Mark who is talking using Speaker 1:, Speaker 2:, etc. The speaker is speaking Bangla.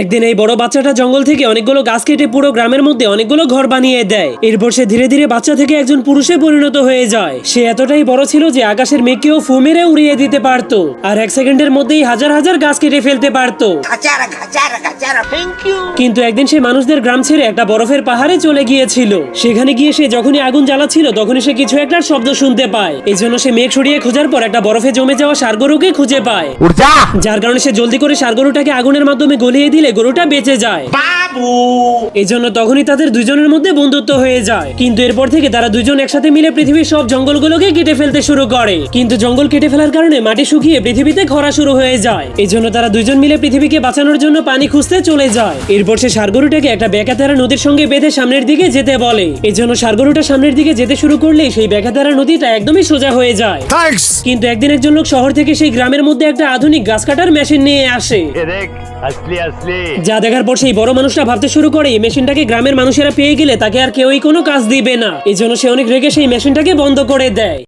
Speaker 1: একদিন এই বড় বাচ্চাটা জঙ্গল থেকে অনেকগুলো গাছ কেটে পুরো গ্রামের মধ্যে অনেকগুলো ঘর বানিয়ে দেয়। এরপর সে ধীরে ধীরে বাচ্চা থেকে একজন পুরুষে পরিণত হয়ে যায়। সে এতটাই বড় ছিল যে আকাশের মেঘকেও ফু মেরে উড়িয়ে দিতে পারতো। আর এক সেকেন্ডের মধ্যেই হাজার হাজার গাছ কেটে ফেলতে পারতো. কিন্তু একদিন সে মানুষদের গ্রাম ছেড়ে একটা বরফের পাহাড়ে চলে গিয়েছিল। সেখানে গিয়ে সে যখনই আগুন জ্বালাচ্ছিল তখনই সে কিছু একটা শব্দ শুনতে পায়। এই জন্য সে মেঘ সরিয়ে খোঁজার পর একটা বরফে জমে যাওয়া সার গরুকে খুঁজে পায়। যার কারণে সে জলদি করে সার গরুটাকে আগুনের মাধ্যমে গলিয়ে দিলে গরুটা বেঁচে যায়।
Speaker 2: Babu.
Speaker 1: এই জন্য তখনই তাদের দুজনের মধ্যে বন্ধুত্ব হয়ে যায়। কিন্তু এরপর থেকে তারা দুজন একসাথে মিলে পৃথিবীর সব জঙ্গলগুলোকে কেটে ফেলতে শুরু করে। কিন্তু জঙ্গল কেটে ফেলার কারণে মাটি শুকিয়ে পৃথিবীতে খরা শুরু হয়ে যায়। এই জন্য তারা দুজন মিলে পৃথিবীকে বাঁচানোর জন্য পানি খুঁজতে চলে যায়। এরপর সে সারগরুটাকে একটা বেকাতারা নদীর সঙ্গে বেঁধে সামনের দিকে যেতে বলে। এই জন্য সারগরুটা সামনের দিকে যেতে শুরু করলেই সেই বেকাতারা নদীটা একদমই সোজা হয়ে যায়। কিন্তু একদিন একজন লোক শহর থেকে সেই গ্রামের মধ্যে একটা আধুনিক গাছ কাটার মেশিন নিয়ে আসে। যা দেখার পর সেই বড় মানুষরা ভাবতে শুরু করে, এই মেশিনটাকে গ্রামের মানুষেরা পেয়ে গেলে তাকে আর কেউই কোনো কাজ দিবে না। এই জন্য সে অনেক রেগে সেই মেশিনটাকে বন্ধ করে দেয়।